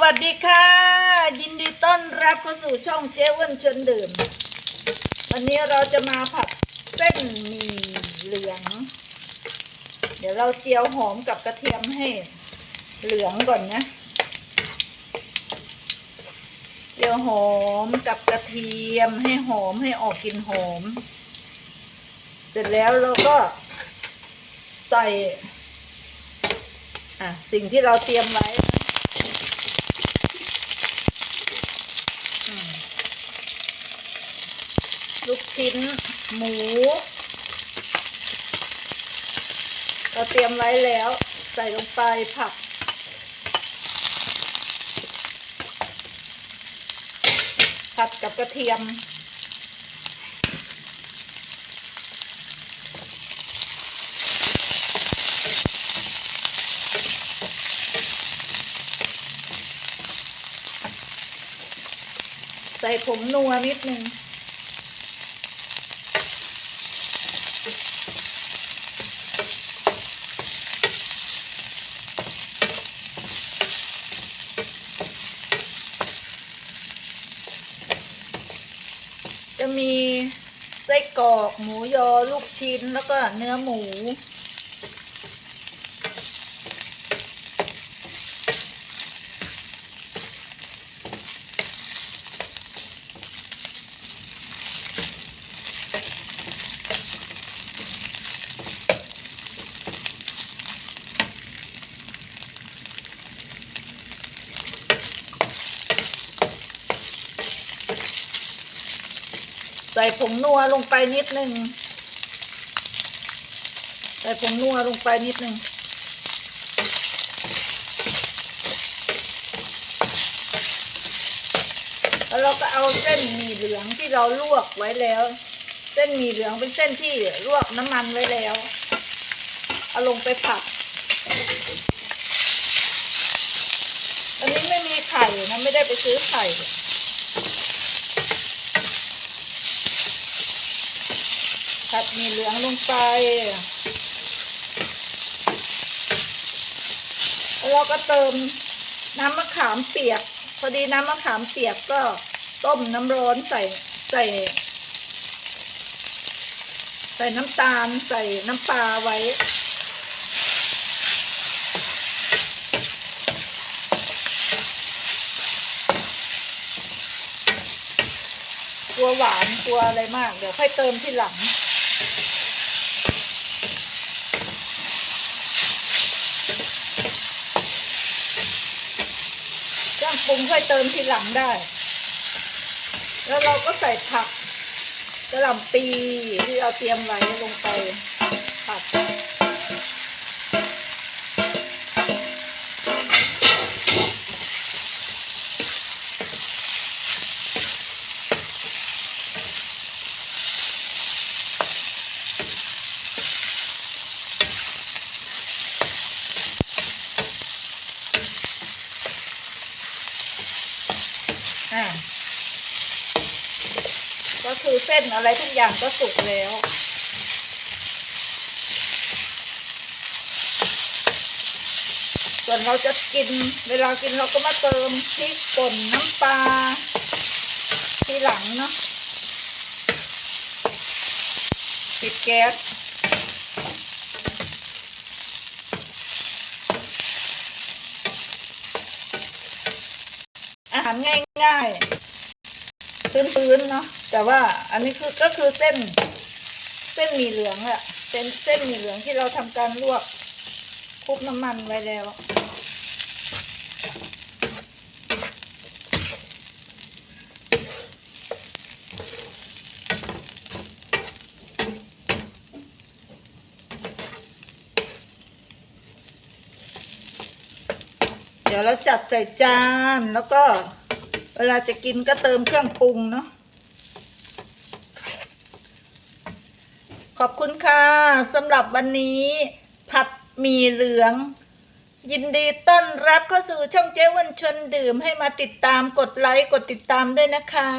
วัสดีค่ะ ยินดีต้อนรับเข้าสู่ช่องเจ๊อ้วนชนดื่ม วันนี้เราจะมาผัดเส้นหมี่เหลือง เดี๋ยวเราเจียวหอมกับกระเทียมให้เหลืองก่อนนะเจียวหอมกับกระเทียมให้หอมให้ออกกลิ่นหอม เสร็จแล้วเราก็ใส่ อะสิ่งที่เราเตรียมไว้นะอืม ลูกชิ้นหมู เราเตรียมไว้แล้วใส่ลงไปผัก ผัดกับกระเทียม ใส่ผงนัวนิดนึง มีไส้กรอกหมูยอลูกชิ้นแล้วก็เนื้อหมู ใส่ผงนัวลงไปนิดนึง ใส่ผงนัวลงไปนิดนึง แล้วเราก็เอาเส้นหมี่เหลืองที่เราลวกไว้แล้ว เส้นหมี่เหลืองเป็นเส้นที่ลวกน้ำมันไว้แล้ว เอาลงไปผัด อันนี้ไม่มีไข่นะ ไม่ได้ไปซื้อไข่ ผัดมีเหลืองลงไป เราก็เติมน้ำมะขามเปียก พอดีน้ำมะขามเปียกก็ต้มน้ำร้อนใส่ใส่ ใส่น้ำตาลใส่น้ำปลาไว้กลัวหวานกลัวอะไรมาก เดี๋ยวค่อยเติมที่หลัง จ้างปรุงค่อยเติมทีหลังได้ แล้วเราก็ใส่ผักกระหล่ำปีที่เราเตรียมไว้ลงไปผัด อ่าก็คือเส้นอะไรทุกอย่างก็สุกแล้ว ส่วนเราจะกิน เวลากินเราก็มาเติมพริกป่นน้ำปลาทีหลังเนาะปิดแก๊สาหารง่ายๆพื้นๆเนาะแต่ว่าอันนี้คือก็คือเส้น เส้นหมี่เหลืองอะเส้นเส้นหมี่เหลืองที่เราทำการลวกคลุกน้ำมันไว้แล้ว ดี๋ยวเราจัดใส่จานแล้วก็ เวลาจะกินก็เติมเครื่องปรุงเนาะขอบคุณค่ะสำหรับวันนี้ ผัดหมี่เหลือง ยินดีต้อนรับเข้าสู่ช่องเจ๊วันชวนดื่มให้มาติดตามกดไลค์กดติดตามด้วยนะคะ